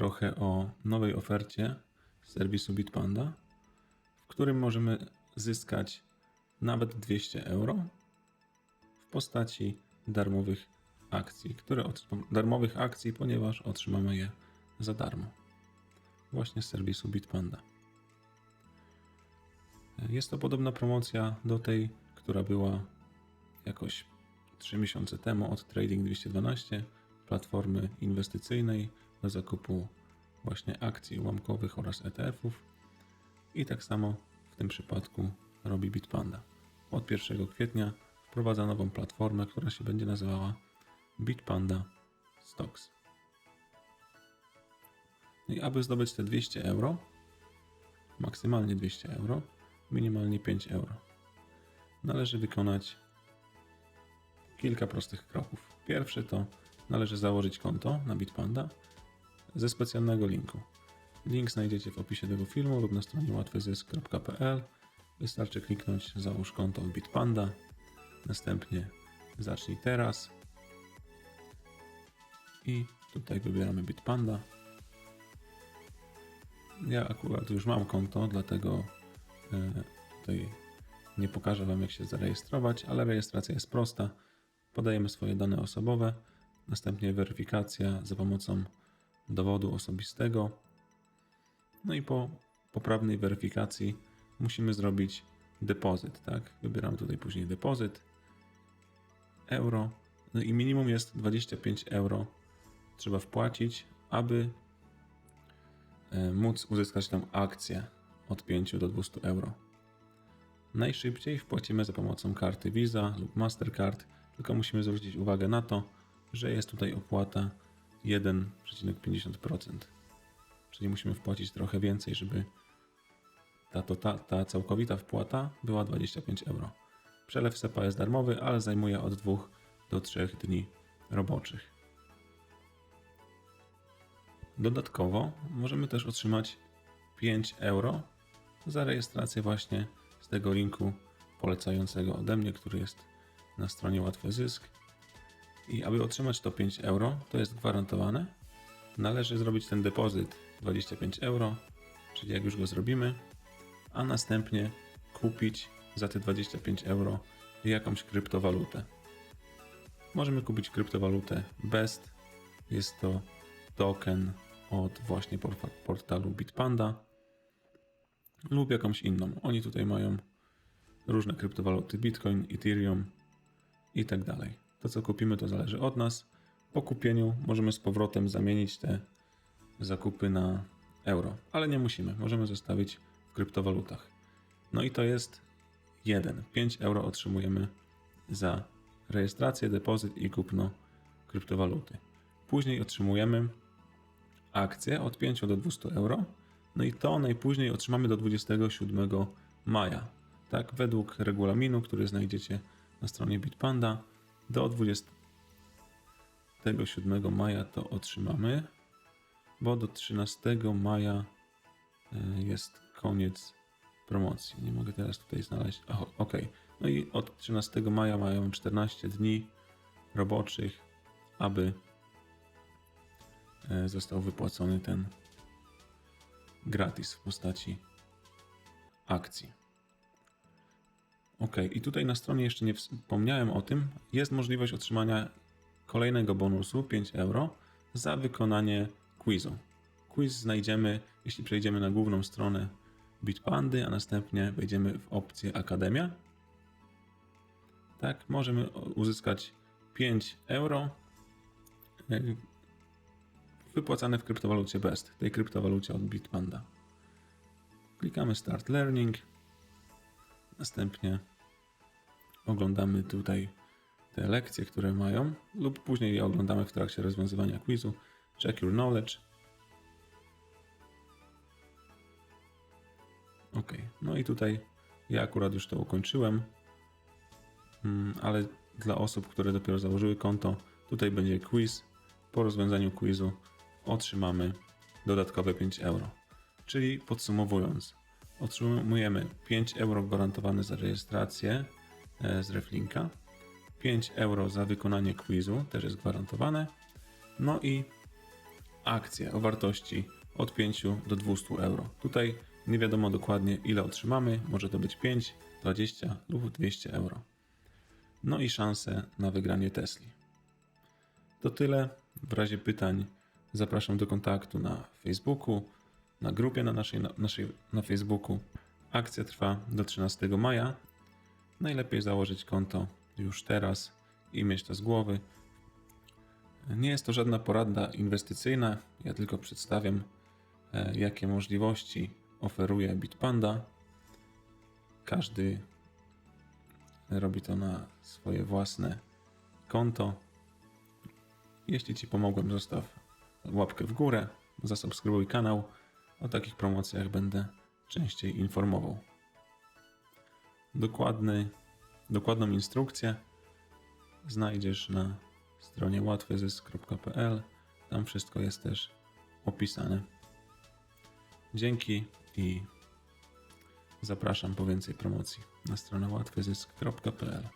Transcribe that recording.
trochę o nowej ofercie serwisu Bitpanda, w którym możemy zyskać nawet 200 euro w postaci darmowych akcji, które darmowych akcji, ponieważ otrzymamy je za darmo. Właśnie z serwisu Bitpanda. Jest to podobna promocja do tej, która była jakoś 3 miesiące temu od Trading 212, platformy inwestycyjnej do zakupu właśnie akcji ułamkowych oraz ETF-ów. I tak samo w tym przypadku robi Bitpanda. Od 1 kwietnia wprowadza nową platformę, która się będzie nazywała Bitpanda Stocks. No i aby zdobyć te 200 euro, maksymalnie 200 euro, minimalnie 5 euro, należy wykonać kilka prostych kroków. Pierwszy to należy założyć konto na Bitpanda ze specjalnego linku. Link znajdziecie w opisie tego filmu lub na stronie łatwyzysk.pl. Wystarczy kliknąć załóż konto w Bitpanda, następnie zacznij teraz i tutaj wybieramy Bitpanda. Ja akurat już mam konto, dlatego e, tutaj nie pokażę Wam jak się zarejestrować, ale rejestracja jest prosta. Podajemy swoje dane osobowe, następnie weryfikacja za pomocą dowodu osobistego. No i po poprawnej weryfikacji musimy zrobić depozyt, tak? Wybieramy tutaj później depozyt euro. No i minimum jest 25 euro trzeba wpłacić, aby e, móc uzyskać tą akcję od 5 do 200 euro. Najszybciej wpłacimy za pomocą karty Visa lub Mastercard, tylko musimy zwrócić uwagę na to, że jest tutaj opłata 1,50%. Czyli musimy wpłacić trochę więcej, żeby ta, ta, ta całkowita wpłata była 25 euro. Przelew SEPA jest darmowy, ale zajmuje od 2 do 3 dni roboczych. Dodatkowo możemy też otrzymać 5 euro za rejestrację właśnie z tego linku polecającego ode mnie, który jest na stronie Łatwy Zysk. I aby otrzymać to 5 euro, to jest gwarantowane, należy zrobić ten depozyt 25 euro, czyli jak już go zrobimy, a następnie kupić za te 25 euro jakąś kryptowalutę. Możemy kupić kryptowalutę BEST. Jest to token od właśnie portalu Bitpanda lub jakąś inną. Oni tutaj mają różne kryptowaluty Bitcoin, Ethereum i tak dalej. To co kupimy to zależy od nas. Po kupieniu możemy z powrotem zamienić te zakupy na euro, ale nie musimy. Możemy zostawić w kryptowalutach. No i to jest 1. 5 euro otrzymujemy za rejestrację, depozyt i kupno kryptowaluty. Później otrzymujemy akcję od 5 do 200 euro. No i to najpóźniej otrzymamy do 27 maja. Tak, według regulaminu, który znajdziecie na stronie Bitpanda, do 27 maja to otrzymamy, bo do 13 maja e, jest koniec promocji. Nie mogę teraz tutaj znaleźć. Aha, ok. No i od 13 maja mają 14 dni roboczych, aby E, został wypłacony ten gratis w postaci akcji. Ok, i tutaj na stronie jeszcze nie wspomniałem o tym. Jest możliwość otrzymania kolejnego bonusu 5 euro za wykonanie quizu. Quiz znajdziemy, jeśli przejdziemy na główną stronę Bitpandy, a następnie wejdziemy w opcję Akademia. Tak, możemy uzyskać 5 euro e, wypłacane w kryptowalucie BEST, tej kryptowalucie od Bitpanda. Klikamy Start Learning. Następnie oglądamy tutaj te lekcje, które mają, lub później je oglądamy w trakcie rozwiązywania quizu. Check your knowledge. Ok, no i tutaj ja akurat już to ukończyłem, mm, ale dla osób, które dopiero założyły konto, tutaj będzie quiz. Po rozwiązaniu quizu otrzymamy dodatkowe 5 euro. Czyli podsumowując, otrzymujemy 5 euro gwarantowane za rejestrację z Reflinka, 5 euro za wykonanie quizu też jest gwarantowane, no i akcje o wartości od 5 do 200 euro. Tutaj nie wiadomo dokładnie ile otrzymamy, może to być 5, 20 lub 200 euro. No i szanse na wygranie Tesli. To tyle. W razie pytań zapraszam do kontaktu na Facebooku, na grupie na naszej, na, naszej na Facebooku. Akcja trwa do 13 maja. Najlepiej założyć konto już teraz i mieć to z głowy. Nie jest to żadna porada inwestycyjna, ja tylko przedstawiam, e, jakie możliwości oferuje Bitpanda. Każdy robi to na swoje własne konto. Jeśli Ci pomogłem, zostaw łapkę w górę, zasubskrybuj kanał. O takich promocjach będę częściej informował. Dokładny, dokładną instrukcję znajdziesz na stronie łatwyzysk.pl. Tam wszystko jest też opisane. Dzięki i zapraszam po więcej promocji na stronę łatwyzysk.pl.